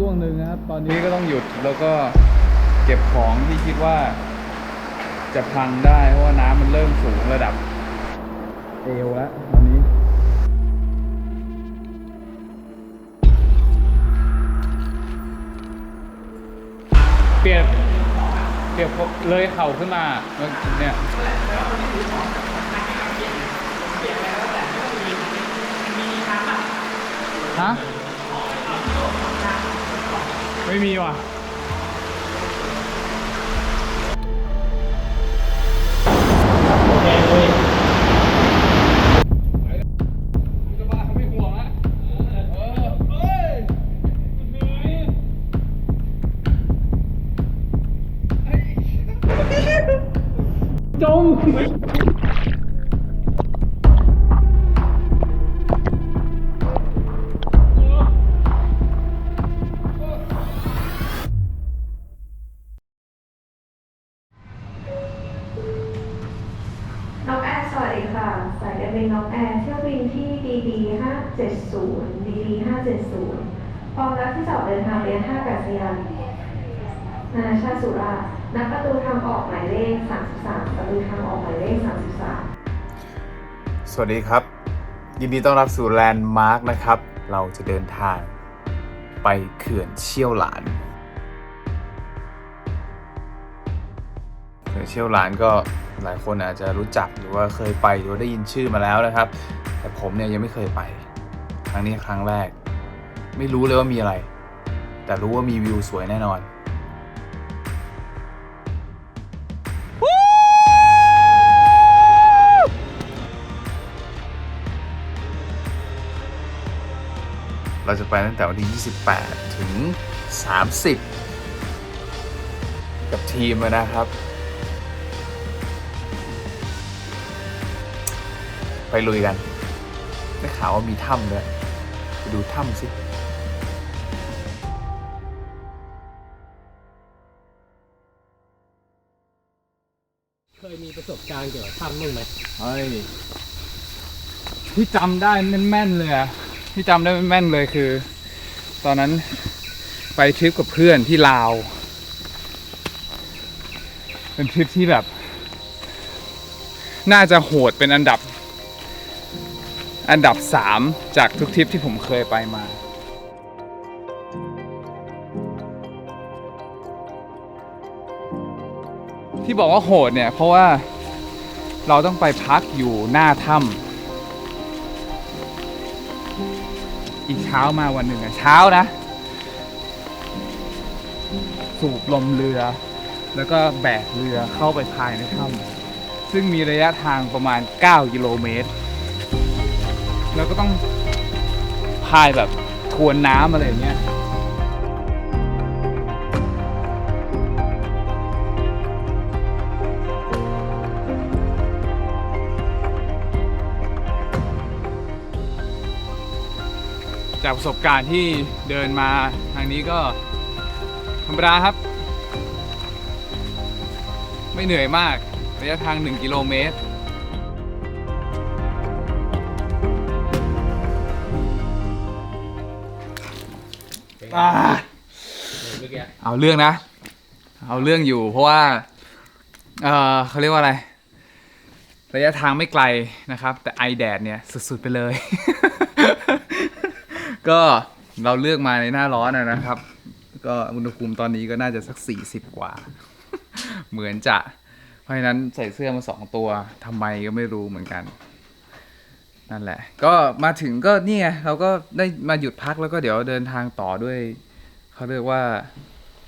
ช่วงหนึ่งนะครับ ตอนนี้ก็ต้องหยุดแล้วก็เก็บของที่คิดว่า จะพังได้เพราะว่าน้ำมันเริ่มสูงระดับ เอวแล้วตอนนี้เปรียบเปรียบเลยเข่าขึ้นมาเมื่อกี้เนี่ยฮะ ไม่มีว่ะ 570พร้อมแล้วที่จะออกเดินทางไปยังท่าอากาศยานนานาชาติสุราษฎร์ณประตูทางออกหมายเลข 33 ประตูทางออกหมายเลข 33 สวัสดีครับ ยินดีต้อนรับสู่แลนด์มาร์กนะครับ เราจะเดินทางไปเขื่อนเชี่ยวหลาน เขื่อนเชี่ยวหลานก็หลายคนอาจจะรู้จักหรือว่าเคยไปหรือได้ยินชื่อมาแล้วนะครับ แต่ผมเนี่ยยังไม่เคยไป ครั้งนี้ครั้งแรก ไม่รู้เลยว่ามีอะไร แต่รู้ว่ามีวิวสวยแน่นอนเราจะไปตั้งแต่วันที่ 28 ถึง 30 กับทีมนะครับ ไปลุยกัน ได้ข่าวว่ามีถ้ำด้วย ไปดูถ้ำสิ เคยมีประสบการณ์เกี่ยวกับถ้ำบ้างไหมเฮ้ยที่จำได้แม่นๆเลยอะที่จำได้แม่นๆเลยคือ ตอนนั้นไปทริปกับเพื่อนที่ลาว เป็นทริปที่แบบ น่าจะโหดเป็นอันดับ อันดับสามจากทุกทริปที่ผมเคยไปมา ที่บอกว่าโหดเนี่ย เพราะว่าเราต้องไปพักอยู่หน้าถ้ำอีกเช้ามาวันหนึ่งอะเช้านะ สูบลมเรือ แล้วก็แบกเรือเข้าไปภายในถ้ำซึ่งมีระยะทางประมาณ 9 กิโลเมตร แล้วก็ต้องพายแบบทวนน้ำอะไรอย่างเงี้ย จากประสบการณ์ที่เดินมาทางนี้ก็ธรรมดาครับ ไม่เหนื่อยมากระยะทาง 1 กิโลเมตรเป็นไงอ่าเมื่อกี้เอาเรื่องนะ เอาเรื่องอยู่เพราะว่า เออเขาเรียกว่าอะไร ระยะทางไม่ไกลนะครับ แต่ไอแดดเนี่ย สุด ๆ ไปเลย ก็เราเลือกมาในหน้าร้อนนะครับ ก็อุณหภูมิตอนนี้ก็น่าจะสัก 40 กว่า เหมือนจะ เพราะฉะนั้นใส่เสื้อมาสองตัวทำไมก็ไม่รู้เหมือนกัน นั่นแหละ ก็มาถึงก็นี่ไงเราก็ได้มาหยุดพักแล้วก็เดี๋ยวเดินทางต่อด้วยเขาเรียกว่า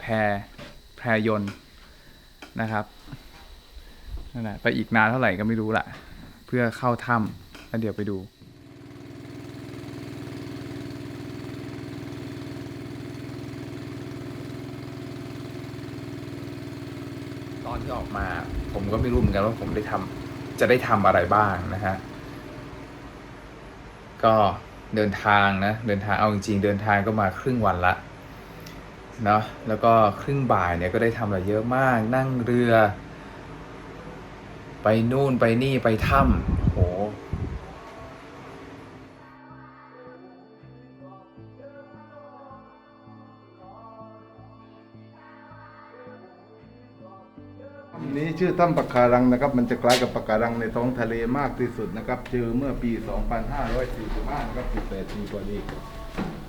แพรแพรยนต์นะครับนั่นแหละไปอีกนานเท่าไหร่ก็ไม่รู้ละเพื่อเข้าถ้ำแล้วเดี๋ยวไปดู ตอนที่ออกมา ผม ก็ไม่รู้เหมือนกันว่าผมได้ทำจะได้ทำอะไรบ้างนะฮะก็เดินทางนะเดินทางเอาจริงๆเดินทางก็มาครึ่งวันละเนาะแล้วก็ครึ่งบ่ายเนี่ยก็ได้ทำอะไรเยอะมากนั่งเรือ ไปนู่นไปนี่ไปถ้ำ ชื่อถ้ำปะการังนะครับ มันจะคล้ายกับปะการังในท้องทะเลมากที่สุดนะครับ เจอเมื่อปี 2545นะครับ18ปีกว่านี้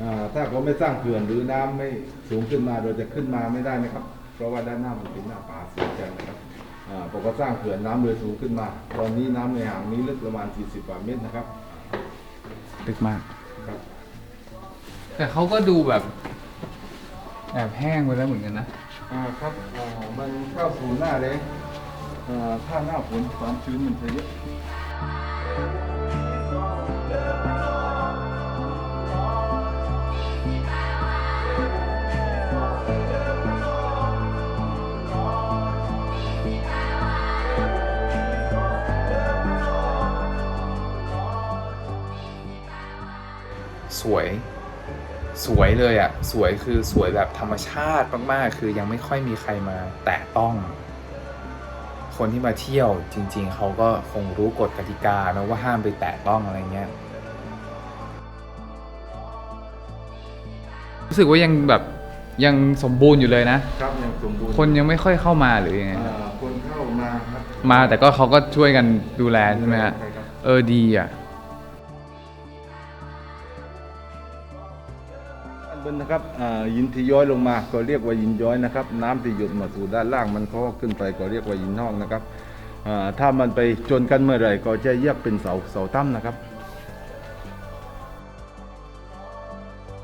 อ่าถ้าเขาไม่สร้างเขื่อนหรือน้ำไม่สูงขึ้นมาเราจะขึ้นมาไม่ได้นะครับ เพราะว่าด้านหน้ามันเป็นหน้าผาสูงจังนะครับอ่าพอเขาสร้างเขื่อนน้ำเลยสูงขึ้นมา ตอนนี้น้ำในอ่างนี้ลึกประมาณ 40กว่าเมตรนะครับลึกมากครับ แต่เขาก็ดูแบบแอบแห้งไปแล้วเหมือนกันนะอ่าครับอ่ามันเข้าสู่หน้าแล้งอ่า ถ้าหน้าฝนความชื้นมันจะเยอะสวยสวยเลยอะ่ะ สวยคือสวยแบบธรรมชาติมาก ๆ คือยังไม่ค่อยมีใครมาแตะต้อง คนที่มาเที่ยวจริง ๆ เขาก็คงรู้กฎกติกานะว่าห้ามไปแตะต้องอะไรเงี้ยรู้สึกว่ายังแบบยังสมบูรณ์อยู่เลยนะ ครับยังสมบูรณ์คนยังไม่ค่อยเข้ามาหรือยังไงอ่าคนเข้ามาครับมาแต่ก็เขาก็ช่วยกันดูแลใช่ไหมฮะใช่ครับเออดีอะ นะครับอ่าหินที่ย้อยลงมาก็เรียกว่าหินย้อยนะครับ น้ำที่หยดมาสู่ด้านล่างมันก็ขึ้นไปก็เรียกว่าหินห้องนะครับอ่าถ้ามันไปจนกันเมื่อไหร่ก็จะแยกเป็นเสาเสาถ้ำนะครับ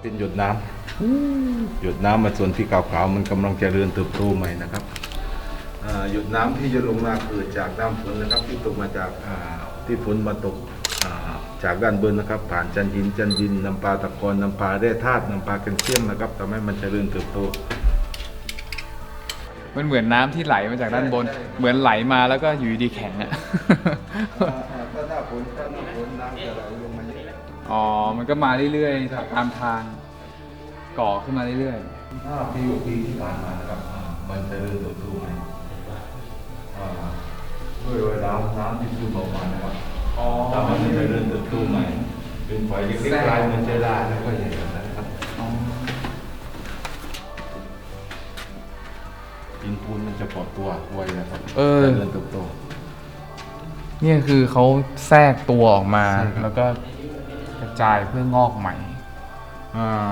เป็นหยดน้ำหยดน้ำมาส่วนที่ขาวๆมันกำลังเจริญเติบโตใหม่นะครับอ่าหยดน้ำที่จะลงมาเกิดจากน้ำฝนนะครับ ที่ตกมาจากอ่าที่ฝนมาตก จากด้านบนนะครับ ผ่านจันหินจันดินน้ำปลาตะกอนน้ำปลาแร่ธาตุน้ำปลาแคลเซียมนะครับทำให้มันเจริญเติบโต มันเหมือนน้ำที่ไหลมาจากด้านบนเหมือนไหลมาแล้วก็อยู่ดีๆแข็งอะ ถ้าหน้าฝนถ้าหน้าฝนน้ำจะไหลลงมาเยอะอ๋อ มันก็มาเรื่อยๆตามทาง ก่อขึ้นมาเรื่อยห้าปีหกปีที่ผ่านมานะครับอ่ามันเจริญเติบโตใหม่อ่าด้วยเวลาน้ำที่ซึมออกมานะครับๆ อ๋อทำให้มันเจริญเติบโตใหม่ เป็นฝอยเล็กๆกลายเหมือนเจลาแล้วก็ใหญ่แบบนั้นครับดินปูนมันจะปลอดตัวไวนะครับเออ เจริญเติบโต เนี่ยคือเขาแทรกตัวออกมา ใช่ครับ แล้วก็กระจายเพื่องอกใหม่ อ่า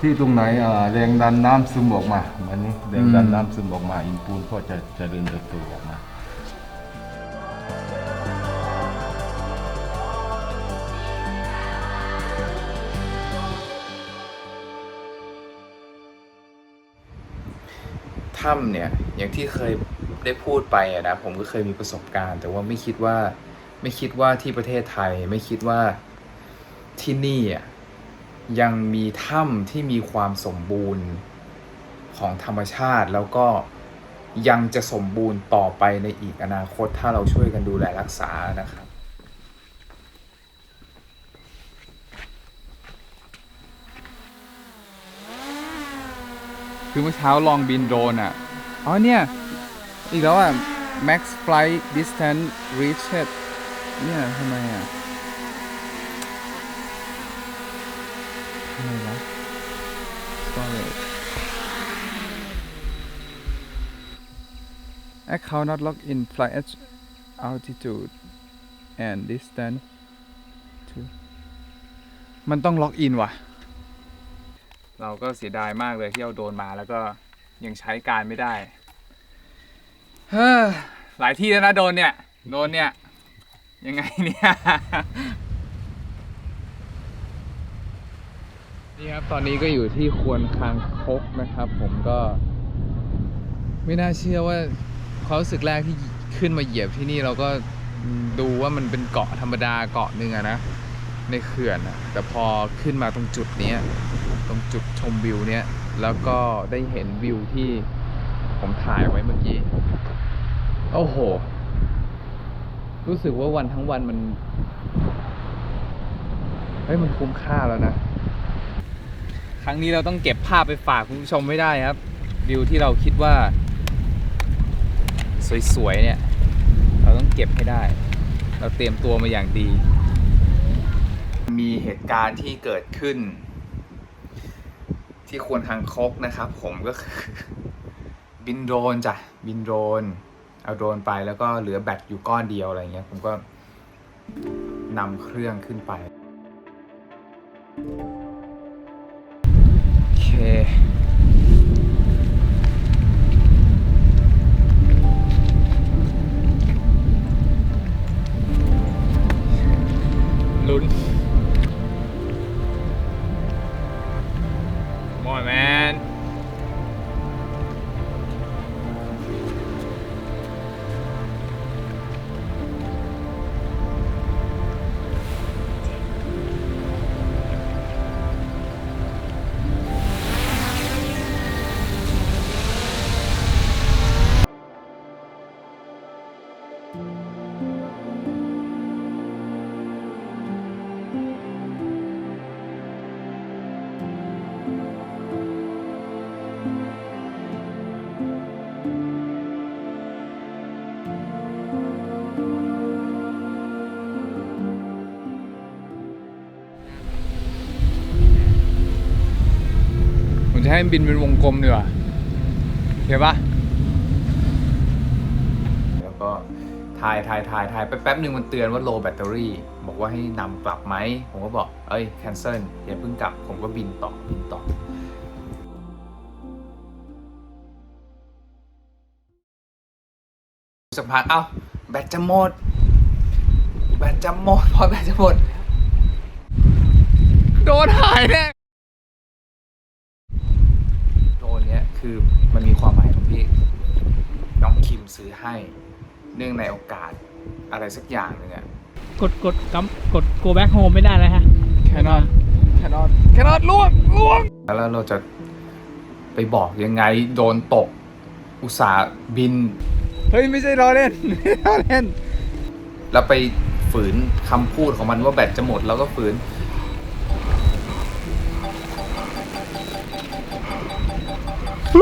ที่ตรงไหนอ่าแรงดันน้ำซึมออกมาเหมือนนี้แรงดันอืมน้ำซึมออกมาอินปูนก็จะเจริญเติบโตออกมา ถ้ำเนี่ยอย่างที่เคยได้พูดไปนะผมก็เคยมีประสบการณ์ แต่ว่าไม่คิดว่าไม่คิดว่าที่ประเทศไทย ไม่คิดว่าที่นี่ยังมีถ้ำที่มีความสมบูรณ์ของธรรมชาติแล้วก็ยังจะสมบูรณ์ต่อไปในอีกอนาคตถ้าเราช่วยกันดูแลรักษานะครับ คือเมื่อเช้าลองบินโดรนอะ อ๋อเนี่ย อีกแล้วอะ max flight distance reached เนี่ยทำไมอะทำไมวะ storage account not logged in flight altitude and distance to มันต้องล็อกอินว่ะ เราก็เสียดายมากเลยที่เอาโดนมาแล้วก็ยังใช้การไม่ได้เฮ้อหลายที่แล้วนะโดนเนี่ย โดนเนี่ย ยังไงเนี่ย นี่ครับตอนนี้ก็อยู่ที่ควนคางคกนะครับ ผมก็ ไม่น่าเชื่อว่าความรู้สึกแรกที่ขึ้นมาเหยียบที่นี่เราก็ดูว่ามันเป็นเกาะธรรมดาเกาะหนึ่งอะนะ ในเขื่อนอะแต่พอขึ้นมาตรงจุดนี้ตรงจุดชมวิวเนี้ยแล้วก็ได้เห็นวิวที่ผมถ่ายไว้เมื่อกี้ โอ้โห รู้สึกว่าวันทั้งวันมัน เฮ้ย มันคุ้มค่าแล้วนะ ครั้งนี้เราต้องเก็บภาพไปฝากคุณผู้ชมไม่ได้ครับ วิวที่เราคิดว่า สวย ๆ เนี่ย เราต้องเก็บให้ได้ เราเตรียมตัวมาอย่างดี มีเหตุการณ์ที่เกิดขึ้น ที่ควรทางคกนะครับ ผมก็คือบินโดรนจ้ะบินโดรนเอาโดรนไปแล้วก็เหลือแบตอยู่ก้อนเดียวอะไรเงี้ยผมก็นำเครื่องขึ้นไปโอ ให้มันบินเป็นวงกลมดีกว่าโอเคปะแล้วก็ถ่ายถ่ายถ่ายถ่ายแป๊บหนึ่งมันเตือนว่าโลแบตเตอรี่บอกว่าให้นำกลับไหม ผมก็บอก เอ้ยแคนเซิลอย่าเพิ่งกลับ ผมก็บินต่อ บินต่อสักพักเอ้า แบตจะหมด แบตจะหมด พอแบตจะหมด โดนหายแน่ โดรนเนี้ย คือมันมีความหมายของพี่น้องคิมซื้อให้ เนื่องในโอกาสอะไรสักอย่างหนึงอะกดกดกำกด go back home ไม่ได้แล้วฮะแคนนอนแคนนอนแคนนอนล่วงล่วงแล้วเราจะไปบอกยังไงโดนตก อุตส่าห์บิน เฮ้ย ไม่ใช่ล้อเล่นไม่ใช่ล้อเล่น แล้วไปฝืนคำพูดของมันว่าแบตจะหมดแล้วก็ฝืน จ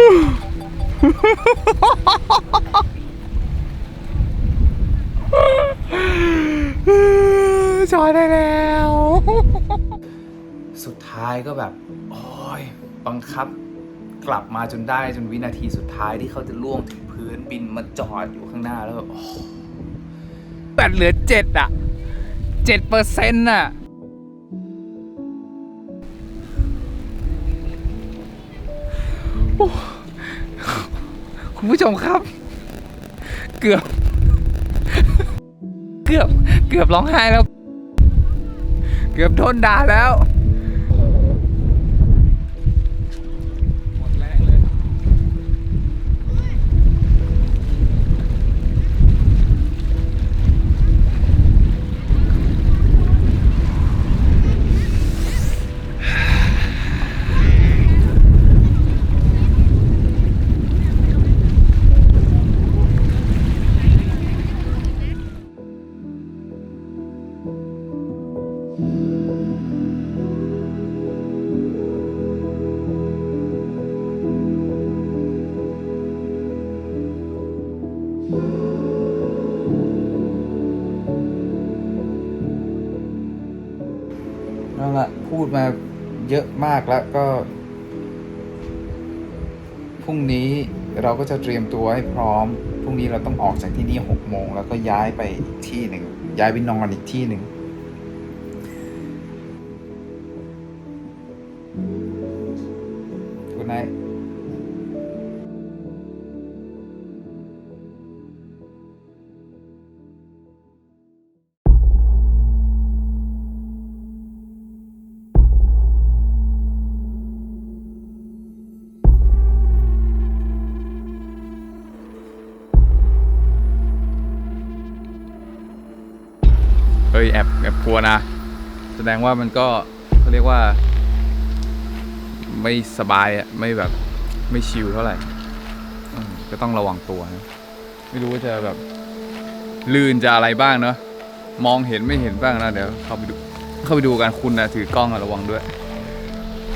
อยได้แล้ว สุดท้ายก็แบบ โอ้ย บังคับกลับมาจนได้จนวินาทีสุดท้ายที่เขาจะล่วงถึงพื้นบินมาจอดอยู่ข้างหน้าแล้วแบบแบตเหลือเจ็ดอะเจ็ดเปอร์เซ็นต์อะ คุณผู้ชมครับ เกือบ เกือบ เกือบร้องไห้แล้ว เกือบโดนด่าแล้ว พูดมาเยอะมากแล้วก็ พรุ่งนี้เราก็จะเตรียมตัวให้พร้อม พรุ่งนี้เราต้องออกจากที่นี่หกโมงแล้วก็ย้ายไปอีกที่หนึ่ง ย้ายไปนอนอีกที่หนึ่งคุณ แอบแอบกลัวนะ แสดงว่ามันก็เขาเรียกว่า ไม่สบายอะไม่แบบไม่ชิลเท่าไหร่ก็ต้องระวังตัวนะไม่รู้ว่าจะแบบ ลื่นจะอะไรบ้างเนาะมองเห็นไม่เห็นบ้างนะเดี๋ยวเข้าไปดูเข้าไปดูกันคุณนะถือกล้องระวังด้วย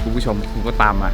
คุณผู้ชมคุณก็ตามมา